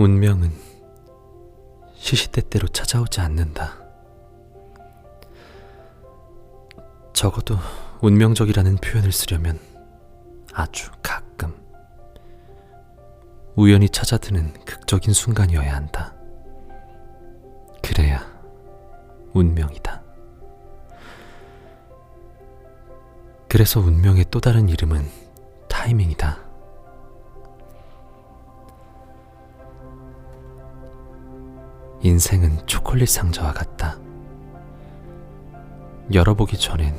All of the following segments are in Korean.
운명은 시시때때로 찾아오지 않는다. 적어도 운명적이라는 표현을 쓰려면 아주 가끔 우연히 찾아드는 극적인 순간이어야 한다. 그래야 운명이다. 그래서 운명의 또 다른 이름은 타이밍이다. 인생은 초콜릿 상자와 같다. 열어보기 전엔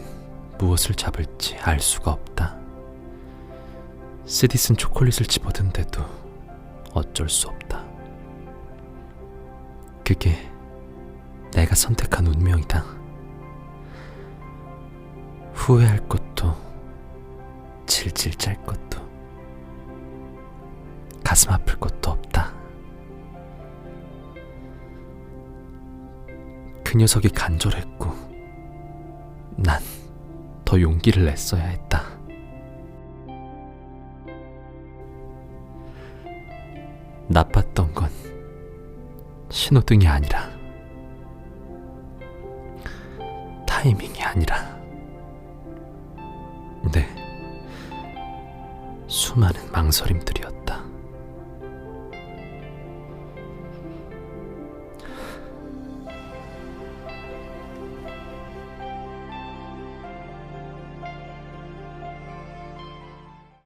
무엇을 잡을지 알 수가 없다. 쓰디 쓴 초콜릿을 집어든데도 어쩔 수 없다. 그게 내가 선택한 운명이다. 후회할 것도 질질 짤 것도 가슴 아플 것도 없다. 그 녀석이 간절했고 난 더 용기를 냈어야 했다. 나빴던 건 신호등이 아니라 타이밍이 아니라 네 수많은 망설임들이었다.